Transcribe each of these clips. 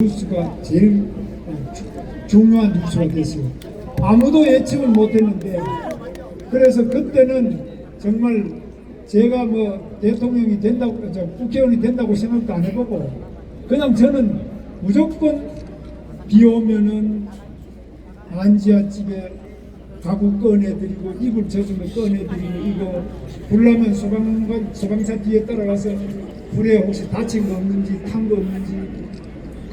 뉴스가 제일 중요한 뉴스가 됐어요. 아무도 예측을 못했는데 그래서 그때는 정말 제가 뭐 대통령이 된다고 저 국회의원이 된다고 생각도 안 해보고 그냥 저는 무조건 비 오면은 안지아 집에 가구 꺼내드리고 이불 젖으면 꺼내드리고 이거 불나면 소방관 소방차 뒤에 따라가서 불에 혹시 다친 거 없는지 탄 거 없는지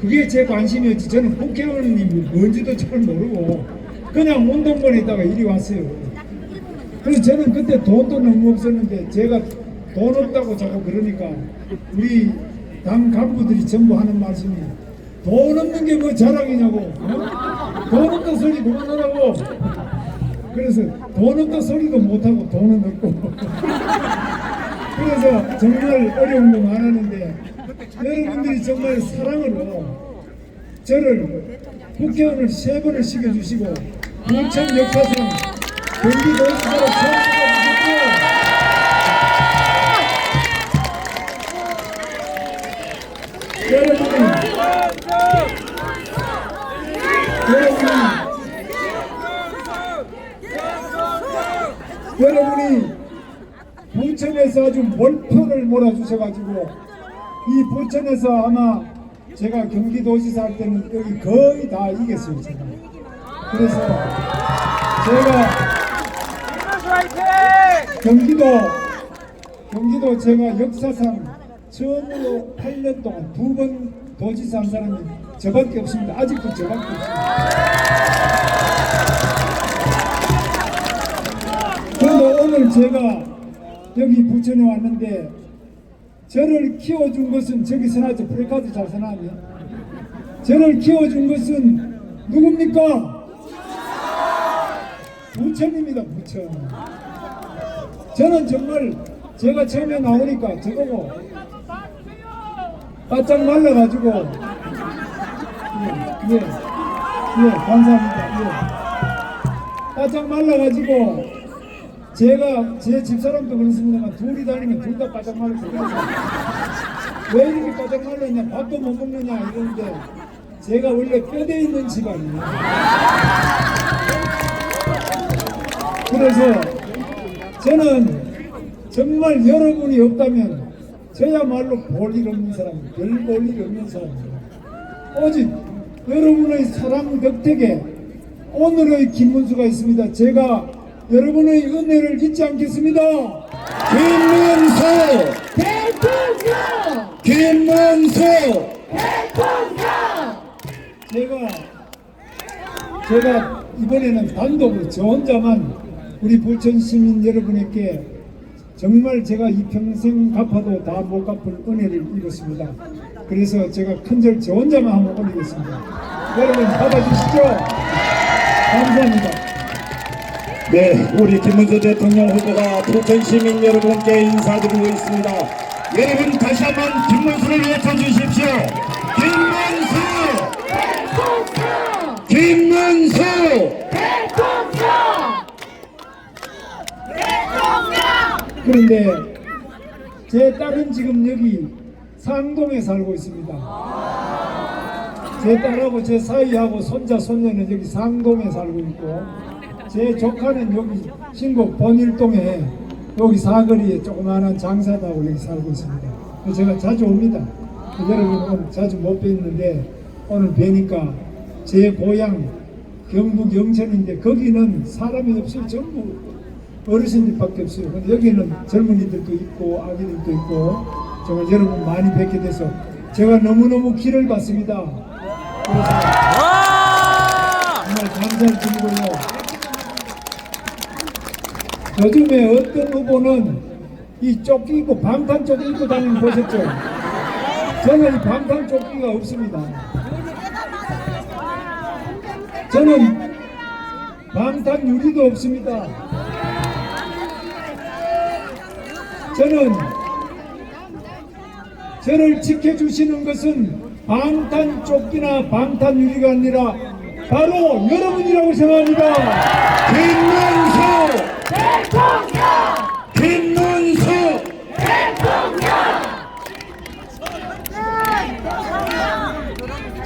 그게 제 관심이었지. 저는 국회의원님이 뭔지도 잘 모르고 그냥 운동권에다가 이리 왔어요. 그래서 저는 그때 돈도 너무 없었는데 제가 돈 없다고 자꾸 그러니까 우리 당 간부들이 전부 하는 말씀이 돈 없는 게 뭐 자랑이냐고 어? 돈 없다 소리 그만하라고 그래서 돈 없다 소리도 못하고 돈은 없고 그래서 정말 어려운 거 많았는데 여러분들이 정말 사랑으로 저를 국회의원을 세 번을 시켜주시고 부천 역사상 경기도지사로 처음 뽑아주셨고 여러분이 여러분이 여러분이 부천에서 아주 몰표를 몰아주셔가지고 이 부천에서 아마 제가 경기도지사 할 때는 여기 거의 다 이겼어요 제가. 그래서 제가 경기도 경기도 제가 역사상 처음으로 8년 동안 두 번 도지사 한 사람이 저밖에 없습니다. 아직도 저밖에 없습니다. 그런데 오늘 제가 여기 부천에 왔는데 저를 키워준 것은 저기 써놨죠 프레카드 잘 써놨네. 저를 키워준 것은 누굽니까? 부천입니다 부천 저는 정말 제가 처음에 나오니까 저거고 바짝 말라가지고. 예, 예, 예 감사합니다. 예. 바짝 말라가지고 제가 제 집사람도 그렇습니다만 둘이 다니면 둘 다 바짝 말라서 그래서 왜 이렇게 바짝 말랐냐? 밥도 못 먹느냐? 이러는데 제가 원래 뼈대 있는 집안이에요. 그래서 저는 정말 여러분이 없다면 저야말로 볼 일 없는 사람, 별 볼 일 없는 사람입니다. 오직 여러분의 사랑 덕택에 오늘의 김문수가 있습니다. 제가 여러분의 은혜를 잊지 않겠습니다. 김문수 대통령! 김문수 대통령! 제가 제가 이번에는 단독으로 저 혼자만 우리 부천 시민 여러분에게 정말 제가 이 평생 갚아도 다 못 갚을 은혜를 입었습니다. 그래서 제가 큰절 저 혼자만 한번 올리겠습니다. 여러분 받아주시죠. 감사합니다. 네 우리 김문수 대통령 후보가 부천 시민 여러분께 인사드리고 있습니다 여러분 다시 한번 김문수를 외쳐주십시오 김문수! 김문수 대통령! 대통령! 그런데 제 딸은 지금 여기 상동에 살고 있습니다. 제 딸하고 제 사이하고 손자 손녀는 여기 상동에 살고 있고 제 조카는 여기 신곡 번일동에 여기 사거리에 조그마한 장사다고 여기 살고 있습니다. 제가 자주 옵니다. 여러분 오늘 자주 못 뵀는데 오늘 뵈니까 제 고향 경북 영천인데 거기는 사람이 없어요. 전부 어르신들밖에 없어요. 근데 여기는 젊은이들도 있고 아기들도 있고 정말 여러분 많이 뵙게 돼서 제가 너무너무 길을 받습니다. 그래서 정말 감사를 드리고요. 요즘에 어떤 후보는 이 조끼 입고 방탄 조끼 입고 다니는 거 보셨죠? 저는 이 방탄 조끼가 없습니다. 저는 방탄 유리도 없습니다. 저는 저를 지켜주시는 것은 방탄 조끼나 방탄 유리가 아니라 바로 여러분이라고 생각합니다. 김문수 대통령! 김문수 대통령!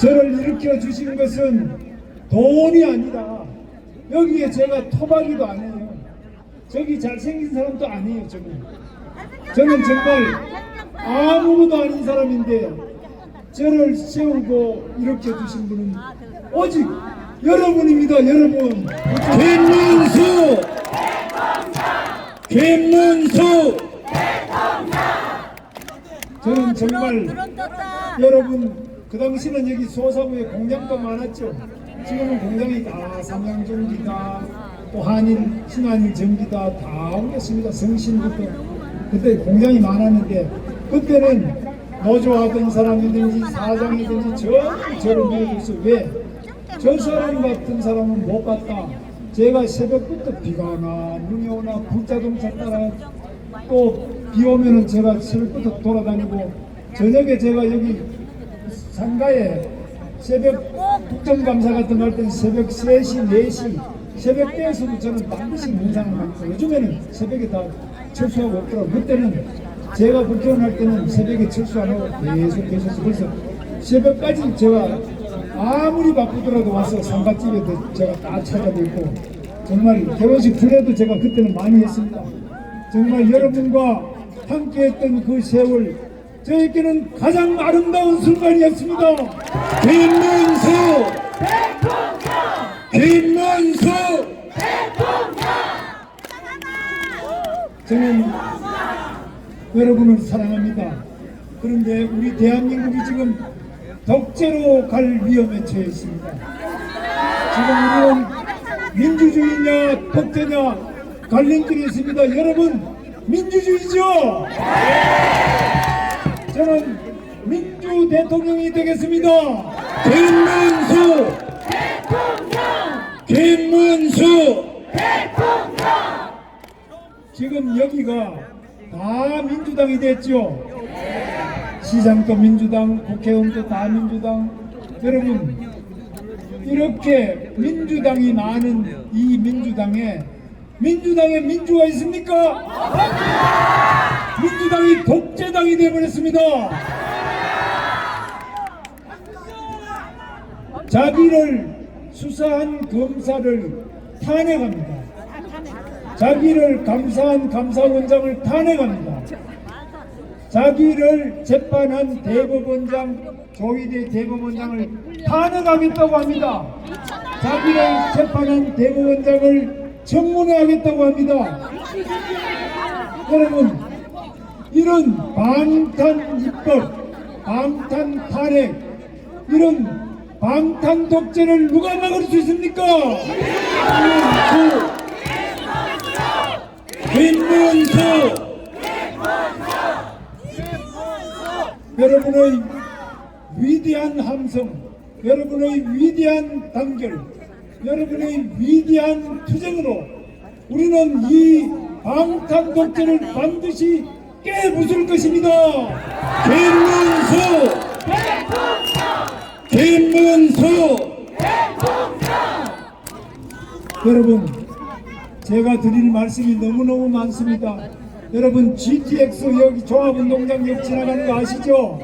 저를 일으켜 주신 것은 돈이 아니다. 여기에 제가 토박이도 아니에요. 저기 잘생긴 사람도 아니에요. 저는 저는 정말 아무것도 아닌 사람인데 저를 세우고 일으켜 주신 분은 오직 여러분입니다. 여러분. 김문수 김문수 저는 정말 여러분 그 당시는 여기 소사구에 공장도 많았죠. 지금은 공장이 다 삼양전기다 또 한일 신한일 전기다 다 옮겼습니다. 성신부터 그때 공장이 많았는데 그때는 노조하던 사람이든지 사장이든지 전부 저를 밀어줬어요. 왜? 저 사람 같은 사람은 못 봤다. 제가 새벽부터 비가 오나 눈이 오나 불자동차 따라 또 비 오면은 제가 새벽부터 돌아다니고 저녁에 제가 여기 상가에 새벽 국정감사 같은 거 할 때는 새벽 3시, 4시 새벽 때에서도 저는 반드시 문상을 받고 요즘에는 새벽에 다 철수하고 없더라고요. 그때는 제가 국회의원 할 때는 새벽에 철수 안 하고 계속 계속 그래서 새벽까지 제가 아무리 바쁘더라도 와서 상가집에 제가 다 찾아뵙고 정말 결혼식 주례도 제가 그때는 많이 했습니다. 정말 여러분과 함께했던 그 세월 저에게는 가장 아름다운 순간이었습니다. 김문수 김문수 저는 여러분을 사랑합니다. 그런데 우리 대한민국이 지금 독재로 갈 위험에 처해 있습니다. 지금 우리는 민주주의냐 독재냐 갈림길이 있습니다. 여러분 민주주의죠? 저는 민주 대통령이 되겠습니다. 김문수 김문수 지금 여기가 다 민주당이 됐죠. 시장도 민주당, 국회의원도 다 민주당. 여러분 이렇게 민주당이 많은 이 민주당에 민주당에 민주가 있습니까? 민주당이 독재당이 되어버렸습니다. 자기를 수사한 검사를 탄핵합니다. 자기를 감사한 감사원장을 탄핵합니다. 자기를 재판한 대법원장 조희대 대법원장을 탄핵하겠다고 합니다. 자기를 재판한 대법원장을 청문회 하겠다고 합니다. 여러분 이런 방탄 입법, 방탄 탄핵, 이런 방탄 독재를 누가 막을 수 있습니까? 김문수 여러분의 위대한 함성, 여러분의 위대한 단결, 여러분의 위대한 투쟁으로 우리는 이 방탄 독재를 반드시 깨부술 것입니다. 김문수 김문수 여러분, 제가 드릴 말씀이 너무너무 많습니다. 여러분, GTX 여기 종합운동장 옆 지나가는 거 아시죠?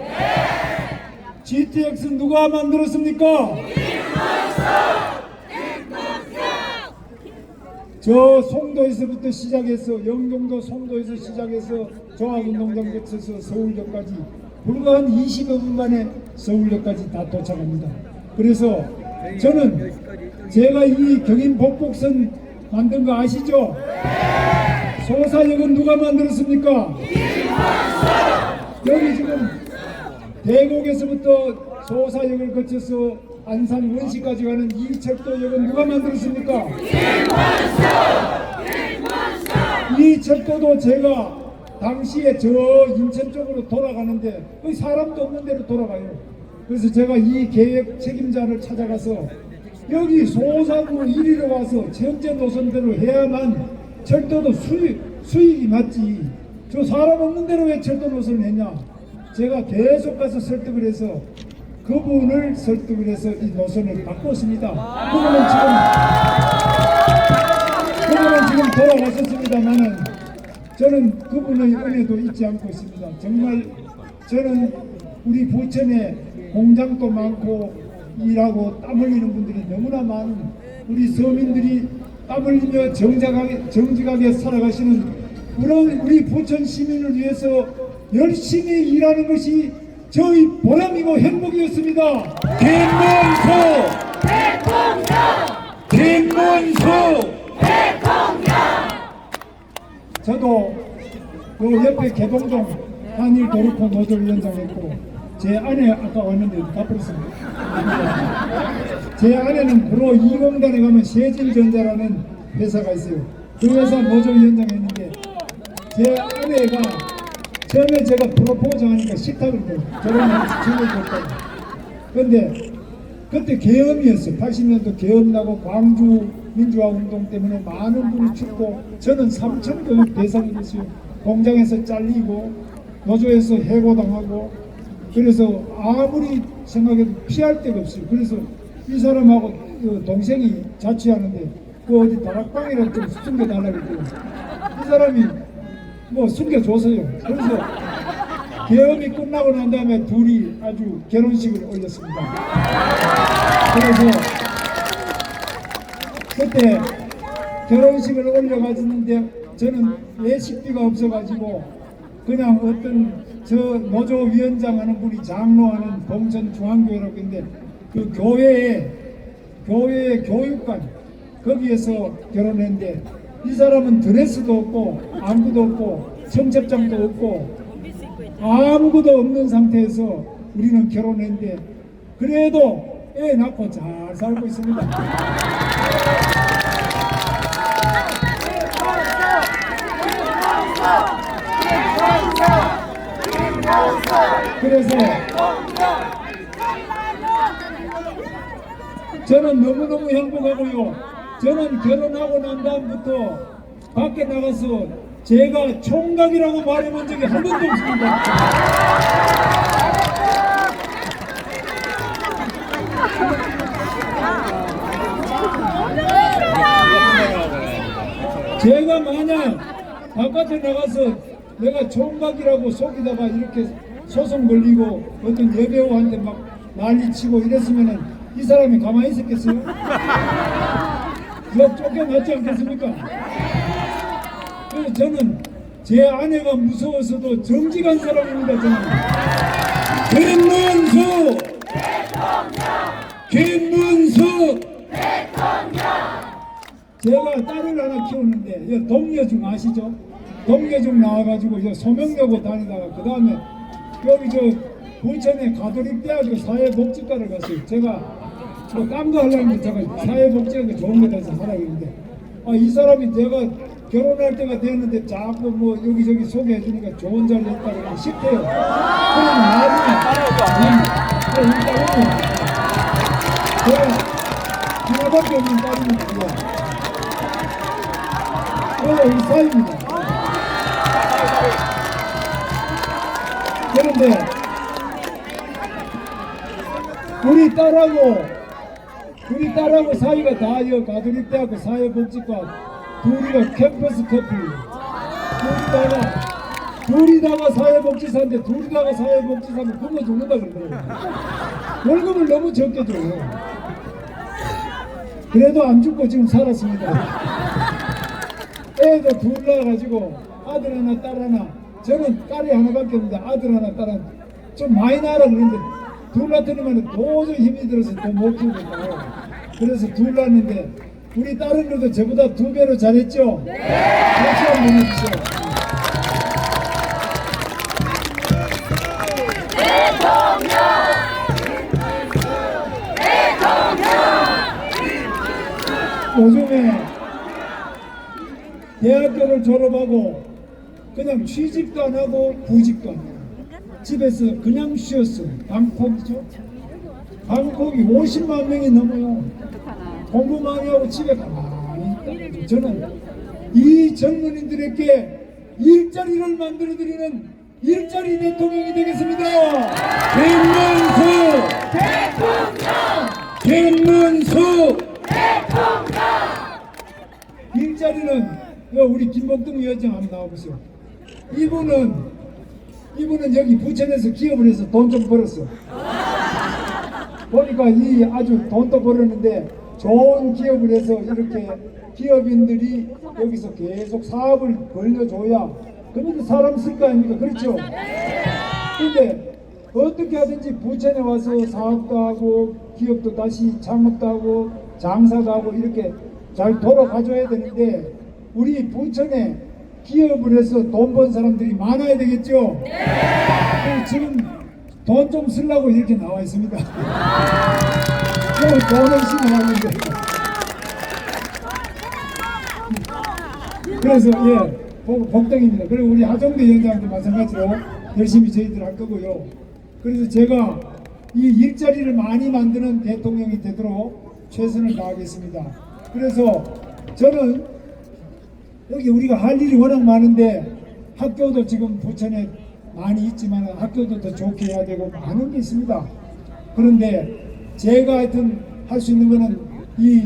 GTX 누가 만들었습니까? 저 송도에서부터 시작해서 영종도 송도에서 시작해서 종합운동장 거쳐서 서울역까지 불과 한 20여 분 만에 서울역까지 다 도착합니다. 그래서 저는 제가 이 경인 복복선 만든 거 아시죠? 소사역은 누가 만들었습니까? 여기 지금 대곡에서부터 소사역을 거쳐서 안산 원시까지 가는 이 철도역은 누가 만들었습니까? 이 철도도 제가 당시에 저 인천 쪽으로 돌아가는데 거기 사람도 없는 데로 돌아가요. 그래서 제가 이 계획 책임자를 찾아가서 여기 소사구 이리로 와서 현재 노선대로 해야만 철도도 수익, 수익이 맞지. 저 사람 없는 데로 왜 철도 노선을 했냐? 제가 계속 가서 설득을 해서 그분을 설득을 해서 이 노선을 바꿨습니다. 그분은 지금 그분은 지금 돌아가셨습니다만은 저는 그분의 은혜도 잊지 않고 있습니다. 정말 저는 우리 부천에 공장도 많고 일하고 땀 흘리는 분들이 너무나 많은 우리 서민들이 땀 흘리며 정직하게, 정직하게 살아가시는 그런 우리 부천 시민을 위해서 열심히 일하는 것이 저희 보람이고 행복이었습니다. 김문수 김문수 저도 요 옆에 개봉동 한일 도로코 노조위원장했고 제 아내 아까 왔는데 가버렸습니다. 제 아내는 프로 20단에 가면 세진전자라는 회사가 있어요. 그 회사 노조위원장 했는데 제 아내가 처음에 제가 프로포즈 하니까 식탁을 줘. 결혼하고 집을 줬거든요. 근데 그때 계엄이었어요. 80년도 계엄 나고 광주 민주화 운동 때문에 많은 분이 죽고 저는 3천 교육 대상이 됐어요. 공장에서 잘리고 노조에서 해고당하고 그래서 아무리 생각해도 피할 데가 없어요. 그래서 이 사람하고 그 동생이 자취하는데 그 어디 다락방이라도 좀 숨겨달라고 했대요. 이 사람이 뭐 숨겨줬어요. 그래서 계엄이 끝나고 난 다음에 둘이 아주 결혼식을 올렸습니다. 그래서 그때 결혼식을 올려가지는데 저는 예식비가 없어가지고 그냥 어떤 저 노조 위원장 하는 분이 장로하는 봉천 중앙교회라고 있는데 그 교회에 교회의 교육관 거기에서 결혼했는데 이 사람은 드레스도 없고 안구도 없고 청첩장도 없고 아무것도 없는 상태에서 우리는 결혼했는데 그래도 애 낳고 잘 살고 있습니다. 그래서 저는 너무너무 행복하고요. 저는 결혼하고 난 다음부터 밖에 나가서 제가 총각이라고 말해본 적이 한 번도 없습니다. 제가 만약 바깥에 나가서 내가 총각이라고 속이다가 이렇게 소송 걸리고 어떤 여배우한테 막 난리치고 이랬으면은 이 사람이 가만히 있었겠어요? 저 쫓겨났지 않겠습니까? 그래서 저는 제 아내가 무서워서도 정직한 사람입니다. 저는 김문수 김문수 제가 딸을 하나 키우는데 이 동료 중 아시죠? 동료 중 나와가지고 저 소명여고 다니다가 그 다음에 여기 저 부천에 가톨릭 대학교 사회복지과를 갔어요. 제가 뭐 딴거 하려는데 제가 사회복지학교 좋은 거 돼서 하라고 했는데 아, 이 사람이 내가 결혼할 때가 됐는데 자꾸 뭐 여기저기 소개해 주니까 좋은 자리 그러면 싫대요. 그럼 나중에 네, 일단 오면 제가 하나밖에 없는 딸입니다. 어, 이 사입니다. 그런데 우리 딸하고 우리 딸하고 사이가 다여 가톨릭 대학교 사회복지과 둘이가 캠퍼스 커플이에요. 둘이다가 둘이다가 사회복지사인데 둘이다가 사회복지사면 굶어 죽는다 그러더라고요. 월급을 너무 적게 줘요. 그래도 안 죽고 지금 살았습니다. 애도 둘 낳아가지고 아들 하나 딸 하나 저는 딸이 하나밖에 없는데 아들 하나 딸 하나 좀 많이 낳으라 그러는데 둘 낳더니만 도저히 힘이 들어서 더못 키우고 그래서 둘 낳았는데 우리 딸은 그래도 저보다 두 배로 잘했죠? 네! 박수 한번 해주세요 요즘에 대학교를 졸업하고 그냥 취직도 안 하고 구직도 안 해요. 집에서 그냥 쉬었어. 방콕이죠. 방콕이 50만 명이 넘어요. 공부 많이 하고 집에 가만히 있다. 저는 이 젊은이들에게 일자리를 만들어드리는 일자리 대통령이 되겠습니다. 김문수 김문수 일자리는 여 우리 김복동 위원장 한번 나와보세요. 이분은 이분은 여기 부천에서 기업을 해서 돈 좀 벌었어. 보니까 이 아주 돈도 벌었는데 좋은 기업을 해서 이렇게 기업인들이 여기서 계속 사업을 벌려줘야 그러면 사람 쓸 거 아닙니까? 그렇죠? 근데 어떻게 하든지 부천에 와서 사업도 하고 기업도 다시 창업도 하고 장사도 하고 이렇게 잘 돌아가줘야 되는데 우리 부천에 기업을 해서 돈 번 사람들이 많아야 되겠죠? 네. 지금 돈 좀 쓰려고 이렇게 나와 있습니다. 뭐돈 없이 나왔는데. 그래서 예 복- 복덩입니다. 그리고 우리 하정대 위원장도 마찬가지로 열심히 저희들 할 거고요. 그래서 제가 이 일자리를 많이 만드는 대통령이 되도록 최선을 다하겠습니다. 그래서 저는 여기 우리가 할 일이 워낙 많은데 학교도 지금 부천에 많이 있지만 학교도 더 좋게 해야 되고 많은 게 있습니다. 그런데 제가 하여튼 할 수 있는 거는 이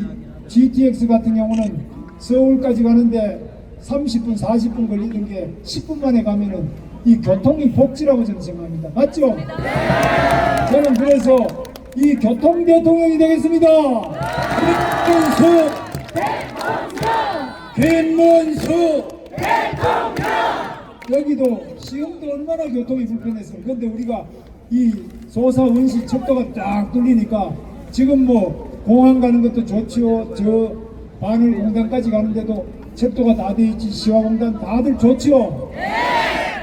GTX 같은 경우는 서울까지 가는데 30분, 40분 걸리는 게 10분 만에 가면은 이 교통이 복지라고 저는 생각합니다. 맞죠? 저는 그래서 이 교통 대통령이 되겠습니다. 김문수 김문수 여기도 시흥도 얼마나 교통이 불편했어요. 근데 우리가 이 소사 원시 척도가 딱 뚫리니까 지금 뭐 공항 가는 것도 좋지요. 저 바늘 공단까지 가는데도 척도가 다 돼 있지. 시화공단 다들 좋지요.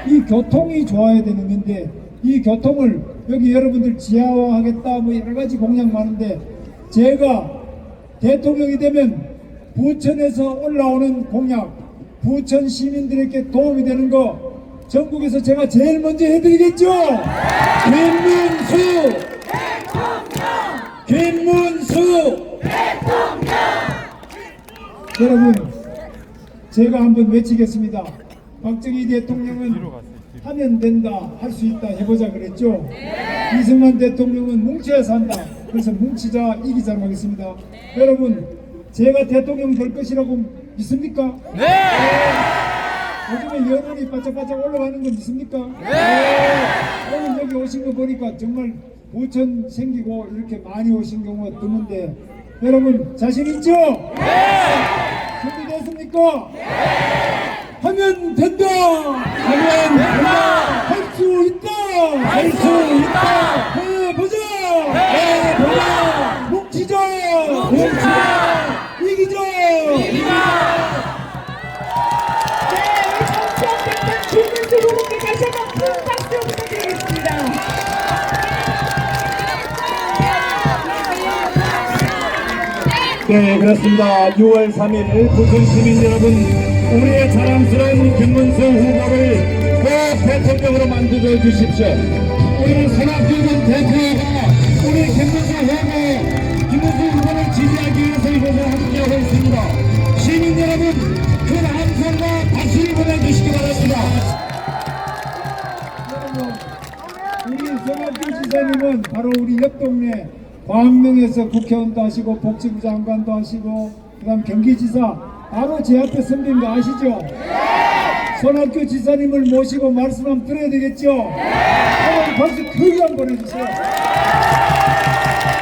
이 교통이 좋아야 되는 건데 이 교통을 여기 여러분들 지하화하겠다 뭐 여러 가지 공약 많은데 제가 대통령이 되면 부천에서 올라오는 공약 부천 시민들에게 도움이 되는 거 전국에서 제가 제일 먼저 해드리겠죠. 김문수 김문수 여러분 제가 한번 외치겠습니다. 박정희 대통령은 하면 된다, 할 수 있다 해보자 그랬죠. 이승만 대통령은 뭉쳐야 산다. 그래서 뭉치자 이기자 하겠습니다. 여러분 제가 대통령 될 것이라고 믿습니까? 네. 요즘에 여론이 바짝바짝 올라가는 거 믿습니까? 네. 오늘 여기 오신 거 보니까 정말 부천 생기고 이렇게 많이 오신 경우가 드문데 여러분 자신 있죠? 준비됐습니까? 하면 된다! 하면 된다! 할 수 있다! 할 수 있다! 네 그렇습니다. 6월 3일 부천 시민 여러분 우리의 자랑스러운 김문수 후보를 꼭 대통령으로 만들어 주십시오. 우리 산악교전 대표가 우리 김문수 후보 김문수 후보를 지지하기 위해서 이곳에 함께하고 있습니다. 시민 여러분 큰 함성과 박수를 보내주시기 바랍니다. 여러분, 우리 성학규 지사님은 바로 우리 옆 동네 광명에서 국회의원도 하시고 복지부 장관도 하시고 그다음 경기지사 바로 제 앞에 선배인 거 아시죠? 손학규 지사님을 모시고 말씀 한번 드려야 되겠죠? 한번 박수 크게 한번 보내주세요.